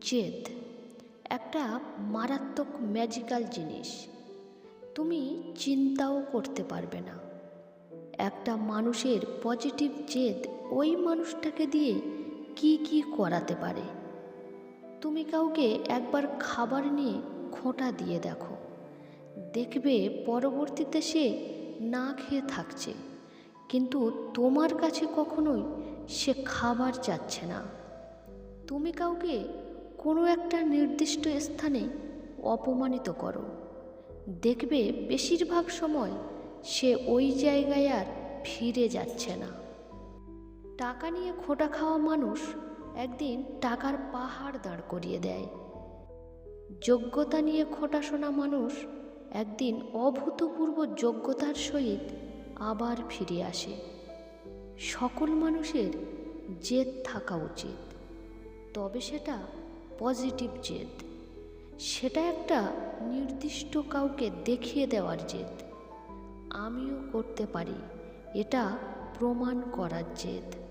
জেদ, একটা মারাত্মক ম্যাজিক্যাল জিনিস। তুমি চিন্তাও করতে পারবে না। একটা মানুষের পজিটিভ জেদ ওই মানুষটাকে দিয়ে কি কি করাতে পারে? তুমি কাউকে একবার খাবার নিয়ে খোঁটা দিয়ে দেখো। দেখবে পরবর্তীতে সে না খেয়ে থাকছে। কিন্তু তোমার কাছে কখনোই সে খাবার চাচ্ছে না। তুমি কাউকে কোনো একটা নির্দিষ্ট স্থানে অপমানিত করো। দেখবে বেশিরভাগ সময় সে ওই জায়গায় আর ফিরে যাচ্ছে না। টাকা নিয়ে খোটা খাওয়া মানুষ একদিন টাকার পাহাড় দাঁড় করিয়ে দেয়। যোগ্যতা নিয়ে খোটা শোনা মানুষ একদিন অভূতপূর্ব যোগ্যতার সহিত আবার ফিরে আসে। সকল মানুষের জেদ থাকা উচিত। তবে সেটা পজিটিভ জেদ, সেটা একটা নির্দিষ্ট কাউকে দেখিয়ে দেওয়ার জেদ। আমিও করতে পারি, এটা প্রমাণ করার জেদ।